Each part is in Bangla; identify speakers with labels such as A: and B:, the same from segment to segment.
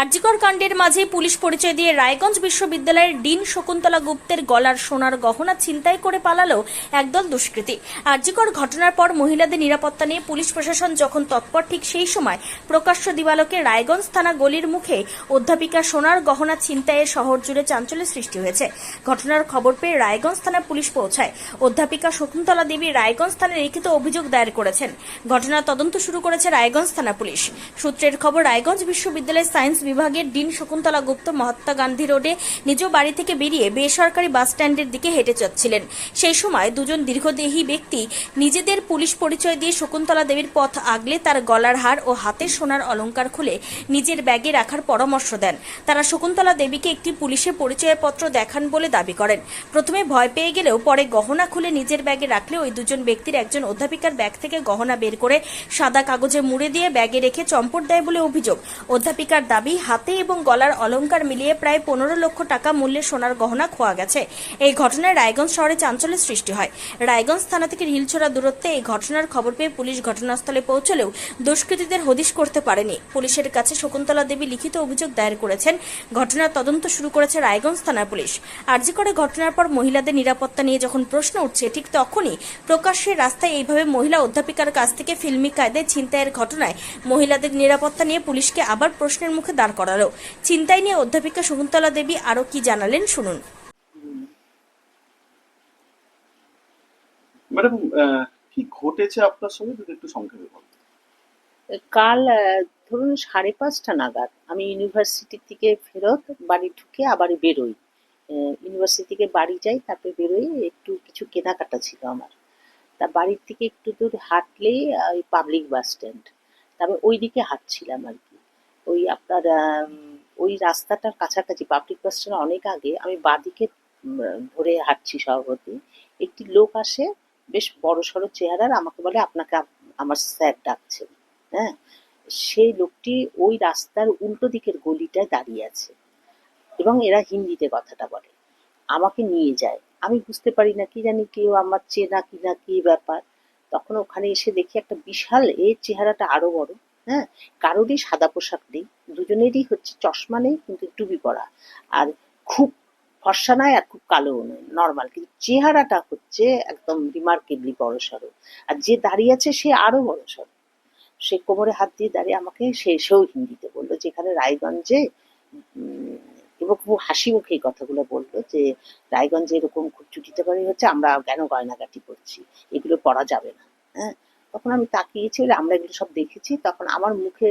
A: আরজিকর কাণ্ডের মাঝে পুলিশ পরিচয় দিয়ে রায়গঞ্জ বিশ্ববিদ্যালয়ের ডিন শকুন্তলা গুপ্তের গলার সোনার গহনা ছিনতাই করে পালালো একদল দুষ্কৃতী। আরজিকর ঘটনার পর মহিলাদের নিরাপত্তা নিয়ে পুলিশ প্রশাসন যখন তৎপর ঠিক সেই সময় প্রকাশ্য দিবালকে রায়গঞ্জ থানা গলির মুখে অধ্যাপিকা সোনার গহনা ছিনতাইয়ের শহর জুড়ে চাঞ্চল্যের সৃষ্টি হয়েছে। ঘটনার খবর পেয়ে রায়গঞ্জ থানা পুলিশ পৌঁছায়। অধ্যাপিকা শকুন্তলা দেবী রায়গঞ্জ থানায় লিখিত অভিযোগ দায়ের করেছেন। ঘটনার তদন্ত শুরু করেছে রায়গঞ্জ থানা পুলিশ। সূত্রের খবর, রায়গঞ্জ বিশ্ববিদ্যালয়ের সায়েন্স বিভাগের ডিন শকুন্তলা গুপ্ত মহাত্মা গান্ধী রোডে নিজ বাড়ি থেকে বেরিয়ে বেসরকারি বাস স্ট্যান্ডের দিকে হেঁটে যাচ্ছিলেন। সেই সময় দুজন দীর্ঘদেহী ব্যক্তি নিজেদের পুলিশ পরিচয় দিয়ে শকুন্তলা দেবীর পথ আগলে তার গলার হার ও হাতের সোনার অলংকার খুলে নিজের ব্যাগে রাখার পরামর্শ দেন। তারা শকুন্তলা দেবীকে একটি পুলিশের পরিচয়পত্র দেখান বলে দাবি করেন। প্রথমে ভয় পেয়ে গেলেও পরে গহনা খুলে নিজের ব্যাগে রাখলে ওই দুজন ব্যক্তির একজন অধ্যাপিকার ব্যাগ থেকে গহনা বের করে সাদা কাগজে মুড়ে দিয়ে ব্যাগে রেখে চম্পট দেয় বলে অভিযোগ। অধ্যাপিকার দাবি হাতে এবং গলার অলংকার মিলিয়ে প্রায় পনেরো লক্ষ টাকা মূল্যের সোনার গহনা খোয়া গেছে। এই ঘটনায় রায়গঞ্জ শহরে চাঞ্চল্যের সৃষ্টি হয়। রায়গঞ্জ থানা থেকে ঢিলছোড়া দূরত্বে এই ঘটনার খবর পেয়ে পুলিশ ঘটনাস্থলে পৌঁছলেও দুষ্কৃতীদের হদিশ করতে পারেনি। পুলিশের কাছে শকুন্তলা দেবী লিখিত অভিযোগ দায়ের করেছেন। ঘটনার তদন্ত শুরু করেছে রায়গঞ্জ থানার পুলিশ। আর্জি করে ঘটনার পর মহিলাদের নিরাপত্তা নিয়ে যখন প্রশ্ন উঠছে, ঠিক তখনই প্রকাশ্যে রাস্তায় এইভাবে মহিলা অধ্যাপিকার কাছ থেকে ফিল্মি কায়দায় ছিনতাইয়ের ঘটনায় মহিলাদের নিরাপত্তা নিয়ে পুলিশকে আবার প্রশ্নের মুখে দাঁড় করালো। চিন্তাই নিয়ে অধ্যাপিকা শকুন্তলা দেবী আরও কি জানালেন শুনুন।
B: ম্যাডাম আহ, কি ঘটেছে আপনার সঙ্গে? যদি একটু সংক্ষেপে বলুন।
C: কাল ধরুন সাড়ে পাঁচটা নাগাদ আমি ইউনিভার্সিটি থেকে ফেরত বাড়ি ঢুকে আবার বেরোই। ইউনিভার্সিটি থেকে বাড়ি যাই তারপরে বেরোই একটু কিছু কেনাকাটা ছিল আমার। তা বাড়ির থেকে একটু দূর হাঁটলেই ওই পাবলিক বাস স্ট্যান্ড তারপরে ওই দিকে হাঁটছিলাম আর কি। ওই আপনার ওই রাস্তাটার কাছাকাছি পাবলিক বাস স্ট্যান্ড অনেক আগে আমি বাদিকে ধরে হাঁটছি সভাপতি একটি লোক আসে, বেশ বড় সড়ো চেহারার, আমাকে বলে, আপনাকে আমার স্যার ডাকছেন। হ্যাঁ? সেই লোকটি ওই রাস্তার উল্টো দিকের গলিটায় দাঁড়িয়ে আছে এবং এরা হিন্দিতে কথাটা বলে। আমাকে নিয়ে যায়। আমি বুঝতে পারি না, কি জানি কেউ আমার চেনা কি না কি ব্যাপার। তখন ওখানে এসে দেখি একটা বিশাল এর চেহারাটা আরও বড়। হ্যাঁ কারোরই সাদা পোশাক নেই, দুজনেরই হচ্ছে চশমা নেই, কিন্তু টুপি পরা। আর খুব ফর্সা নয় আর খুব কালোও নয় নর্মাল কিন্তু চেহারাটা হচ্ছে একদম রিমার্কেবলি বড় সড়ো। আর যে দাঁড়িয়ে আছে সে আরও বড় সড়ো। সে কোমরে হাত দিয়ে দাঁড়িয়ে আমাকে সে, সেও হিন্দিতে বলল, যেখানে রায়গঞ্জে এবং খুব হাসি মুখে এই কথাগুলো বলল যে, রায়গঞ্জে এরকম খুব চুটিতে বাড়ি হচ্ছে, আমরা কেন গয়নাগাটি করছি? এগুলো পরা যাবে না। হ্যাঁ তখন আমি তাকিয়েছি আমরা এগুলো সব দেখেছি তখন আমার মুখে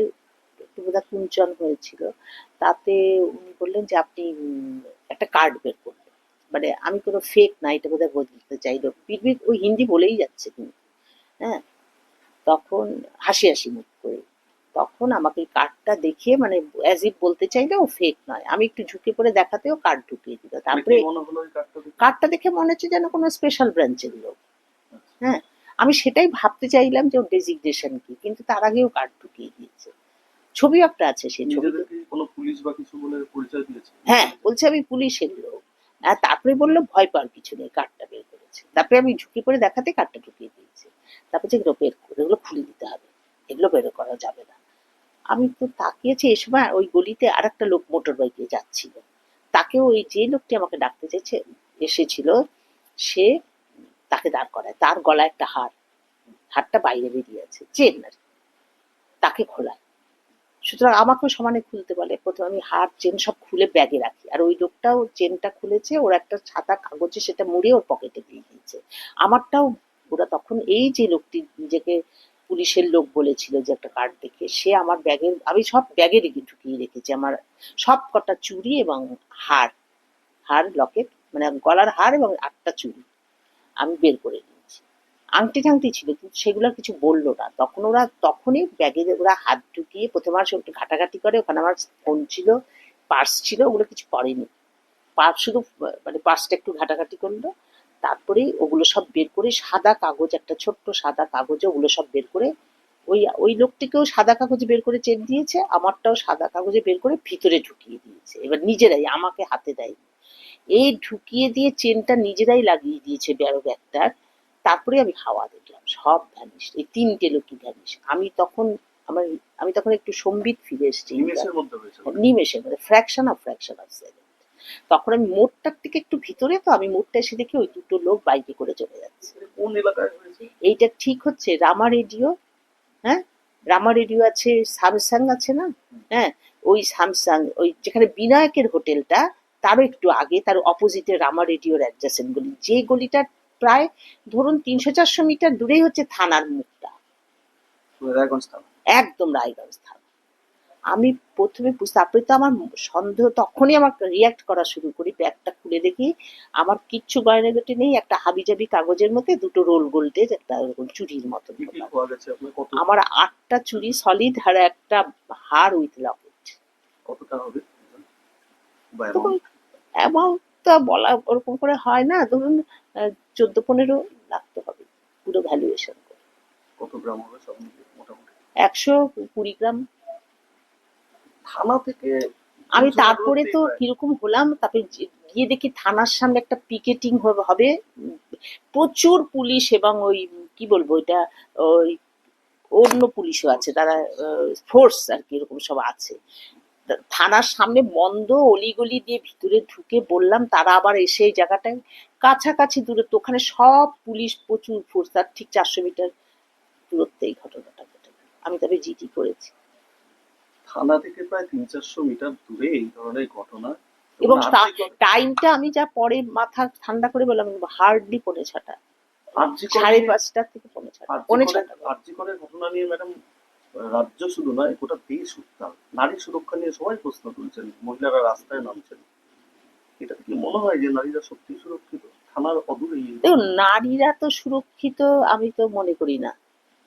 C: একটু বোধহয় কুঞ্চন হয়েছিল। তাতে উনি বললেন যে আপনি একটা কার্ড বের করবেন মানে আমি কোনো ফেক না এটা বোধহয় বলতে চাইলো। বিড়বিড় ওই হিন্দি বলেই যাচ্ছে তিনি হ্যাঁ? তখন হাসি হাসি মুখ করে। তখন আমাকে কার্ডটা দেখিয়ে মানে অ্যাজ ইফ বলতে চাইলে ও ফেক নয়। আমি একটু ঝুঁকে পড়ে দেখাতেও কার্ড ঢুকিয়ে দিল।
B: মানে
C: তারপরে?
B: কার্ডটা দেখে?
C: মনে হচ্ছে যেন কোনো স্পেশাল ব্রাঞ্চের লোক। হ্যাঁ? আমি সেটাই ভাবতে চাইলাম যে ওর ডেজিগনেশন কি কিন্তু তার আগেও কার্ড ঢুকিয়ে দিয়েছে। ছবি একটা আছে সেই ছবি
B: কোনো পুলিশ বা কিছু বলে পরিচয় দিয়েছে?
C: হ্যাঁ বলছে আমি পুলিশের লোক। তারপরে বলল ভয় পাওয়ার কিছু নেই কার্ডটা বের করেছে। তারপরে আমি ঝুঁকি পড়ে দেখাতে কার্ডটা ঢুকিয়ে দিয়েছে। তারপর যে এগুলো বের করে এগুলো খুলে দিতে হবে। এগুলো বের করা যাবে না। আমি তো তাকিয়েছি এই সময় ওই গলিতে আর একটা লোক মোটর বাইকে যাচ্ছিল। তাকেও ওই যে লোকটি আমাকে ডাকতে চেয়েছে এসেছিল সে তাকে দাঁড় করায়। তার গলায় একটা হার। হারটা বাইরে বেরিয়ে আছে চেন আর তাকে খোলায়। সুতরাং আমাকেও সমানে খুলতে বলে, প্রথমে আমি হার, চেন সব খুলে ব্যাগে রাখি। আর ওই লোকটাও চেনটা খুলেছে, ওর একটা ছাতা কাগজে সেটা মুড়ে ওর পকেটে দিয়ে দিয়েছে। আমারটাও, ওরা তখন এই যে লোকটি নিজেকে পুলিশের লোক বলেছিল যে একটা কার্ড দেখে, সে আমার ব্যাগের, আমি সব ব্যাগে রেখে ঢুকিয়ে রেখেছি। আমার সব কটা চুড়ি এবং হার হার, লকেট মানে গলার হার এবং আটটা চুড়ি। আমি বের করে নিয়েছি। আংটি টাংটি ছিল, কিন্তু সেগুলো কিছু বলল না। তখন ওরা, তখনই ব্যাগে ওরা হাত ঢুকিয়ে প্রথমে আর একটু ঘাটাঘাটি করে, ওখানে আমার ফোন ছিল পার্স ছিল, ওগুলো কিছু করেনি। পার্স শুধু মানে পার্সটা একটু ঘাটাঘাটি করল, তারপরে ওগুলো সব বের করে সাদা কাগজ, একটা ছোট্ট সাদা কাগজে, ওগুলো সব বের করে ওই ওই লোকটিকেও সাদা কাগজে বের করে চেন দিয়েছে, আমারটাও সাদা কাগজে বের করে ভিতরে ঢুকিয়ে দিয়েছে। এবার নিজেরাই, আমাকে হাতে দেয়নি। এই ঢুকিয়ে দিয়ে চেনটা নিজেরাই লাগিয়ে দিয়েছে ব্যারো ব্যাগটার। তারপরে আমি হাওয়া দেখলাম সব ভ্যানিশ এই তিনটে লোকই ভ্যানিশ আমি তখন আমার আমি তখন একটু সম্বিত ফিরে এসেছি।
B: নিমেষের মধ্যে
C: fraction of fraction of second তখন আমি মোড়টার থেকে একটু ভিতরে তো আমি মোড়টা এসে দেখি ওই দুটো লোক বাইকে করে চলে যাচ্ছে।
B: কোন এলাকায়
C: এইটা ঠিক হচ্ছে রামা রেডিও হ্যাঁ? রামা রেডিও আছে স্যামসাং আছে না? হ্যাঁ ওই স্যামসাং ওই যেখানে বিনায়কের হোটেলটা তারও একটু আগে তার অপোজিটে রামা রেডিওর অ্যাডজাসেন্ট গলি। যে গলিটা প্রায় ধরুন তিনশো চারশো মিটার দূরেই হচ্ছে থানার মুখটা। একদম রায়গঞ্জ থানা আমি প্রথমে তারপরে তো আমার সন্দেহ তখনই আমার রিয়াক্ট করা শুরু করি ব্যাগটা খুলে দেখি। আমার কিচ্ছু গয়নাগটি নেই একটা হাবিজাবি কাগজের মধ্যে দুটো রোল গোল্ডের একটা চুরির মতো আমার আটটা চুরি সলিড আর একটা হার উইথ লকেট
B: কতটা হবে?
C: অ্যামাউন্ট তো বলা ওরকম করে হয় না ধরুন চোদ্দ পনেরো লাখ তো হবে পুরো ভ্যালুয়েশন করে।
B: কত গ্রাম হবে সব মোটামুটি?
C: একশো কুড়ি গ্রাম।
B: থানা থেকে
C: আমি তারপরে তো কীরকম হলাম তারপরে গিয়ে দেখি থানার সামনে একটা পিকেটিং হবে প্রচুর পুলিশ এবং ওই কি বলব এটা ওই অন্য পুলিশও আছে তারা ফোর্স আর কি এরকম সব আছে। থানার সামনে বন্ধ অলিগলি দিয়ে ভিতরে ঢুকে বললাম তারা আবার এসে এই জায়গাটায় কাছাকাছি দূরত্ব ওখানে সব পুলিশ প্রচুর ফোর্স তার ঠিক চারশো মিটার দূরত্বে এই ঘটনাটা ঘটে। আমি তবে জিটি করেছি।
B: থানা থেকে প্রায় তিন চারশো মিটার দূরে এই ধরনের ঘটনা।
C: এবং টাইমটা আমি যা পরে মাথা ঠান্ডা করে বললাম হার্ডলি পৌনে ছটা সাড়ে পাঁচটা থেকে পৌনে ছটা পৌনে ছটা।
B: ঘটনা নিয়ে ম্যাডাম রাজ্য শুধু নয়, গোটা দেশ উত্তাল। নারী সুরক্ষা নিয়ে সবাই প্রশ্ন তুলছেন, মহিলারা রাস্তায় নামছেন। এটা কি মনে হয় যে নারীরা সত্যি সুরক্ষিত? থানার
C: দেখুন, নারীরা তো সুরক্ষিত, আমি তো মনে করি না।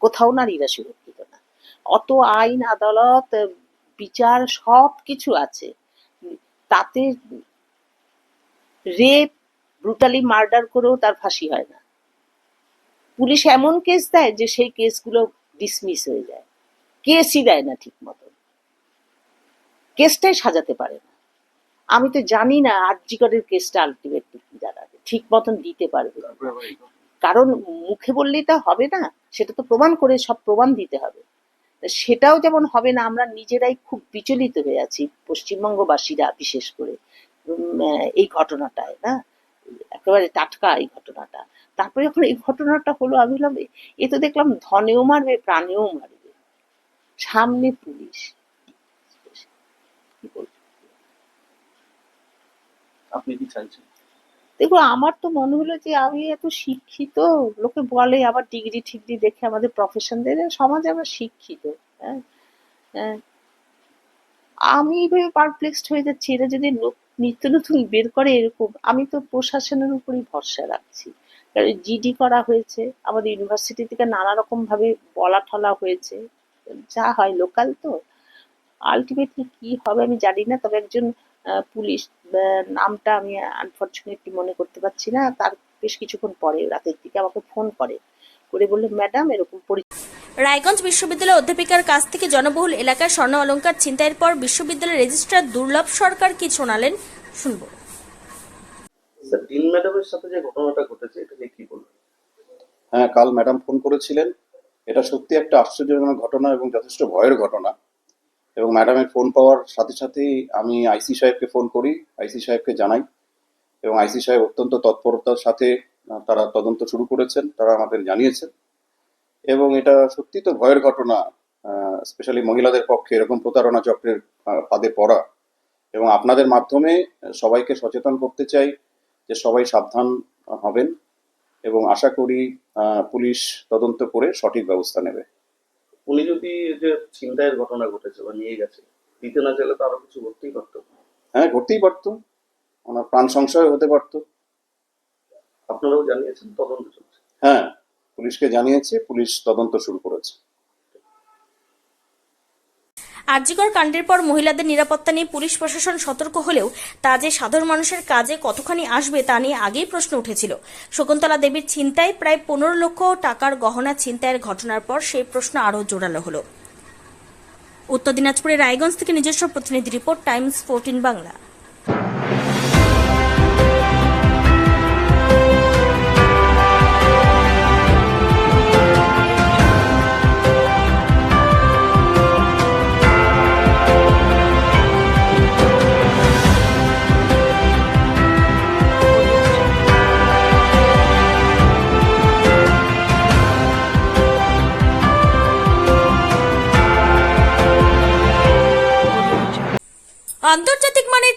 C: কোথাও নারীরা সুরক্ষিত না। অত আইন, আদালত, বিচার সব কিছু আছে। তাতে রেপ, ব্রুটালি মার্ডার করেও তার ফাঁসি হয় না। পুলিশ এমন কেস দেয় যে সেই কেসগুলো ডিসমিস হয়ে যায়। কেসই দেয় না ঠিক মতো কেসটাই সাজাতে পারে না। আমি তো জানি না আর্যিকরের কেসটা আলটিমেটলি কি দাঁড়াবে। ঠিক মতন দিতে পারবে। কারণ মুখে বললেই তো হবে না, সেটা তো প্রমাণ করে সব প্রমাণ দিতে হবে। সেটাও যেমন হবে না, আমরা নিজেরাই খুব বিচলিত হয়ে আছি পশ্চিমবঙ্গবাসীরা বিশেষ করে। এই ঘটনাটায়, না? একেবারে টাটকা এই ঘটনাটা। তারপরে যখন এই ঘটনাটা হলো, আমি এ- এ তো দেখলাম ধনেও মারবে, প্রাণেও মারবে। সামনে পুলিশ। কি
B: আপনি কি চাইছেন?
C: দেখো আমার তো মনে হলো যে আমি এত শিক্ষিত লোকে বলে আবার ডিগ্রি ঠিগ্রি দেখে আমাদের প্রফেশন দেখে সমাজে আমরা শিক্ষিত হ্যাঁ? হ্যাঁ। আমি ভেবে পারপ্লেক্সড হয়ে যাচ্ছি এরা যদি নিত্য নতুন বের করে এরকম আমি তো প্রশাসনের উপরই ভরসা রাখছি। কারণ জিডি করা হয়েছে আমাদের ইউনিভার্সিটি থেকে নানা রকম ভাবে বলা ঠলা হয়েছে। যা হয় লোকাল তো আলটিমেটলি কি হবে আমি জানি না তবে একজন আহ, পুলিশ আহ, নামটা আমি আনফর্চুনেটলি মনে করতে পারছি না। তার বেশ কিছুক্ষণ পরে রাতের দিকে আমাকে ফোন করে করে বলল ম্যাডাম এরকম
A: রায়গঞ্জ বিশ্ববিদ্যালয়ের অধ্যাপিকার কাছ থেকে জনবহুল এলাকার স্বর্ণ অলংকার ছিনতাইয়ের পর বিশ্ববিদ্যালয়ের রেজিস্ট্রার দুর্লভ সরকার কি শোনালেন শুনব।
B: স্যার ডিন ম্যাডামের সাথে যে ঘটনাটা ঘটেছে এটা নিয়ে কি বলবেন?
D: হ্যাঁ কাল ম্যাডাম ফোন করেছিলেন। এটা সত্যি একটা আশ্চর্যজনক ঘটনা এবং যথেষ্ট ভয়ের ঘটনা। এবং ম্যাডামের ফোন পাওয়ার সাথে সাথেই আমি আইসি সাহেবকে ফোন করি, আইসি সাহেবকে জানাই। এবং আইসি সাহেব অত্যন্ত তৎপরতার সাথে তারা তদন্ত শুরু করেছেন, তারা আমাদের জানিয়েছেন। এবং এটা সত্যি তো ভয়ের ঘটনা স্পেশালি মহিলাদের পক্ষে এরকম প্রতারণা চক্রের ফাঁদে পড়া। এবং আপনাদের মাধ্যমে সবাইকে সচেতন করতে চাই যে সবাই সাবধান হবেন। এবং আশা করি পুলিশ তদন্ত করে সঠিক ব্যবস্থা নেবে।
B: উনি যদি যে ছিনতাইয়ের ঘটনা ঘটেছে বা নিয়ে গেছে দিতে না চাইলে তো আরও কিছু ঘটতেই পারত।
D: হ্যাঁ ঘটতেই পারত। ওনার প্রাণ সংশয় হতে পারত।
B: আপনারাও জানিয়েছেন তদন্ত চলছে।
D: হ্যাঁ পুলিশকে জানিয়েছে পুলিশ তদন্ত শুরু করেছে।
A: আরজিকর কাণ্ডের পর মহিলাদের নিরাপত্তা নিয়ে পুলিশ প্রশাসন সতর্ক হলেও তা যে সাধারণ মানুষের কাজে কতখানি আসবে তা নিয়ে আগেই প্রশ্ন উঠেছিল। শকুন্তলা দেবীর ছিনতাই প্রায় পনেরো লক্ষ টাকার গহনা ছিনতাইয়ের ঘটনার পর সেই প্রশ্ন আরও জোরালো হলো। উত্তর দিনাজপুরের রায়গঞ্জ থেকে নিজস্ব প্রতিনিধি রিপোর্ট, টাইমস ফোরটিন বাংলা।